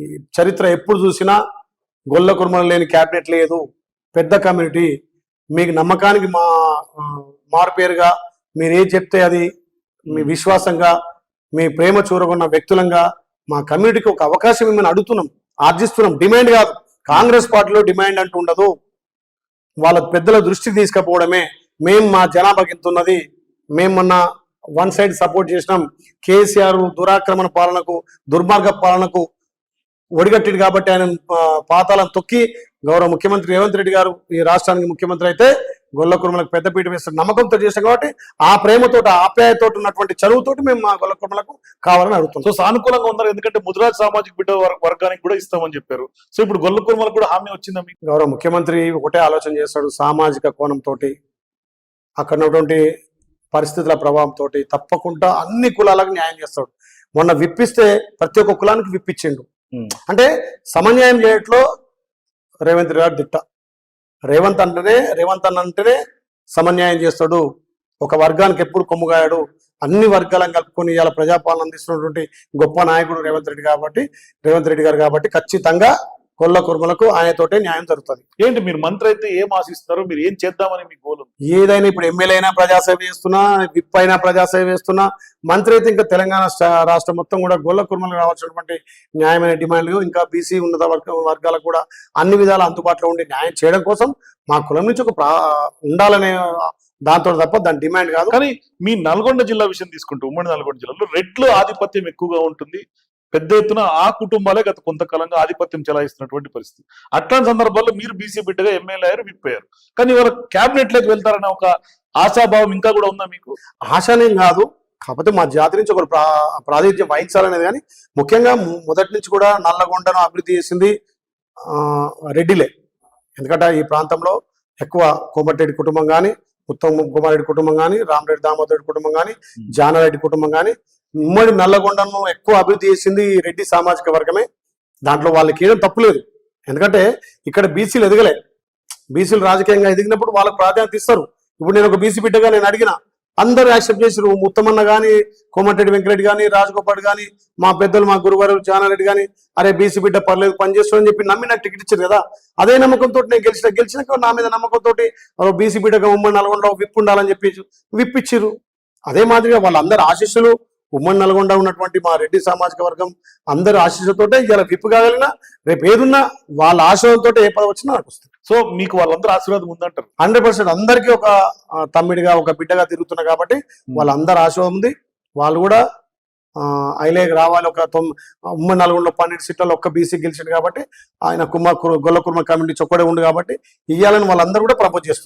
ఈ చరిత్ర ఎప్పుడు చూసినా గొల్ల కుర్మలు లేని క్యాబినెట్ లేదు. పెద్ద కమ్యూనిటీ మీకు నమ్మకానికి మా మారుపేరుగా మీరు ఏం చెప్తే అది మీ విశ్వాసంగా మీ ప్రేమ చూరగొన్న వ్యక్తులంగా మా కమ్యూనిటీకి ఒక అవకాశం మిమ్మల్ని అడుగుతున్నాం. ఆర్జిస్తున్నాం. డిమాండ్ కాదు. కాంగ్రెస్ పార్టీలో డిమాండ్ అంటూ ఉండదు. వాళ్ళ పెద్దల దృష్టి తీసుకపోవడమే. మేము మా జనాభాకి ఇంత ఉన్నది? మేము మొన్న వన్ సైడ్ సపోర్ట్ చేసినాం. కేసీఆర్ దురాక్రమణ పాలనకు దుర్మార్గ పాలనకు ఒడిగట్టిడు కాబట్టి ఆయన పాతాలను తొక్కి గౌరవ ముఖ్యమంత్రి రేవంత్ రెడ్డి గారు ఈ రాష్ట్రానికి ముఖ్యమంత్రి అయితే గొల్ల కుర్మలకు పెద్దపీట వేస్తున్న నమ్మకంతో చేస్తాం కాబట్టి ఆ ప్రేమతోటి ఆ ఆప్యాయతోటి ఉన్నటువంటి చదువుతోటి మేము మా గొల్ల కుర్మలకు కావాలని అడుగుతున్నాం. సో సానుకూలంగా ఉన్నారు. ఎందుకంటే ముదిరాజ్ సామాజిక బిడ్డ వర్- వర్గానికి కూడా ఇస్తామని చెప్పారు. సో ఇప్పుడు గొల్ల కుర్మలకు కూడా హామీ వచ్చిందా మీకు? గౌరవ ముఖ్యమంత్రి ఒకటే ఆలోచన చేస్తాడు. సామాజిక కోణంతో అక్కడ ఉన్నటువంటి పరిస్థితుల ప్రభావంతో తప్పకుండా అన్ని కులాలకు న్యాయం చేస్తాడు. మొన్న విప్పిస్తే ప్రతి ఒక్క కులానికి విప్పించిండు. అంటే సమన్యాయం చేయట్లో రేవంత్ రెడ్డి గారు దిట్ట. రేవంత్ అంటేనే రేవంత్ అన్న అంటేనే సమన్యాయం చేస్తాడు. ఒక వర్గానికి ఎప్పుడు కొమ్ముగాయాడు? అన్ని వర్గాలను కలుపుకొని ఇలా ప్రజాపాలన అందిస్తున్నటువంటి గొప్ప నాయకుడు రేవంత్ రెడ్డి కాబట్టి రేవంత్ రెడ్డి గారు కాబట్టి ఖచ్చితంగా కొల్ల కుర్మలకు ఆయనతోటే న్యాయం జరుగుతుంది. ఏంటి మీరు మంత్రి అయితే ఏం ఆశిస్తారు మీరు ఏం చేద్దామని మీ గోల్? ఏదైనా ఇప్పుడు ఎమ్మెల్యే అయినా ప్రజాసేవ చేస్తున్నా విప్ అయినా ప్రజాసేవ చేస్తున్నా మంత్రి అయితే ఇంకా తెలంగాణ రాష్ట్రం మొత్తం కూడా గొల్ల కుర్మలకు రావాల్సినటువంటి న్యాయమైన డిమాండ్లు ఇంకా బీసీ ఉన్నత వర్గ వర్గాలకు కూడా అన్ని విధాలు అందుబాటులో ఉండి న్యాయం చేయడం కోసం మా కులం నుంచి ఒక ప్రా ఉండాలనే దాంతో తప్ప దాని డిమాండ్ కాదు. కానీ మీ నల్గొండ జిల్లా విషయం తీసుకుంటే ఉమ్మడి నల్గొండ జిల్లాలో రెడ్లు ఆధిపత్యం ఎక్కువగా ఉంటుంది. పెద్ద ఎత్తున ఆ కుటుంబాలే గత కొంతకాలంగా ఆధిపత్యం చెలాయిస్తున్నటువంటి పరిస్థితి. అట్లాంటి సందర్భాల్లో మీరు బీసీ బిడ్డగా ఎమ్మెల్యే అయ్యారు విప్పారు కానీ వాళ్ళ క్యాబినెట్లోకి వెళ్తారనే ఒక ఆశాభావం ఇంకా కూడా ఉందా మీకు? ఆశానేం కాదు. కాకపోతే మా జాతి నుంచి ఒక ప్రా ప్రాతినిధ్యం వహించాలనేది కానీ ముఖ్యంగా మొదటి నుంచి కూడా నల్లగొండను అభివృద్ధి చేసింది ఆ, రెడ్డిలే. ఎందుకంటే ఈ ప్రాంతంలో ఎక్కువ కోమటిరెడ్డి కుటుంబం కానీ ఉత్తమ్ కుమార్ రెడ్డి కుటుంబం కానీ రామరెడ్డి దామోదర్ రెడ్డి కుటుంబం కానీ జానారెడ్డి కుటుంబం కానీ ఉమ్మడి నల్లగొండను ఎక్కువ అభివృద్ధి చేసింది రెడ్డి సామాజిక వర్గమే. దాంట్లో వాళ్ళకి ఏం తప్పులేదు ఎందుకంటే ఇక్కడ బీసీలు ఎదగలే. బీసీలు రాజకీయంగా ఎదిగినప్పుడు వాళ్ళకి ప్రాధాన్యత ఇస్తారు. ఇప్పుడు నేను ఒక బీసీ బిడ్డగా నేను అడిగిన అందరూ యాక్సెప్ట్ చేసారు ముత్తమన్న కానీ కోమటిరెడ్డి వెంకరెడ్డి కానీ రాజగోపాల్ కానీ మా పెద్దలు మా గురువారు జానారెడ్డి కానీ అరే బీసీ బిడ్డ పర్లేదు పనిచేస్తుందని చెప్పి నమ్మి నాకు టికెట్ ఇచ్చారు కదా. అదే నమ్మకంతో నేను గెలిచిన గెలిచినాక నా మీద నమ్మకంతో బీసీ బిడ్డగా ఉమ్మడి నల్గొండ విప్పు ఉండాలని చెప్పి విప్పిచ్చిర్రు అదే మాదిరిగా వాళ్ళందరూ ఆశీస్సులు ఉమ్మడి నల్గొండ ఉన్నటువంటి మా రెడ్డి సామాజిక వర్గం అందరి ఆశీస్సులతోటే ఇలా విప్పు కాగలిగినా రేపు ఏదున్నా వాళ్ళ ఆశయంతో ఏ పదవి వచ్చినా నాకు వస్తుంది. సో మీకు వాళ్ళందరూ ఆశీర్వాదం ఉందంటారు? హండ్రెడ్ పర్సెంట్ అందరికీ ఒక తమ్మిడిగా ఒక బిడ్డగా తిరుగుతున్నా కాబట్టి వాళ్ళందరూ ఆశ ఉంది. వాళ్ళు కూడా ఐలేకి రావాలి ఒక తొమ్ ఉమ్మడి నల్గొండలో పన్నెండు సీట్లలో ఒక్క బీసీ గెలిచింది కాబట్టి ఆయన కుమ్మ గొల్ల కుర్మ కమిటీ చొక్కడే ఉంది కాబట్టి ఇయ్యాలని వాళ్ళందరూ కూడా ప్రపోజ్ చేస్తున్నారు.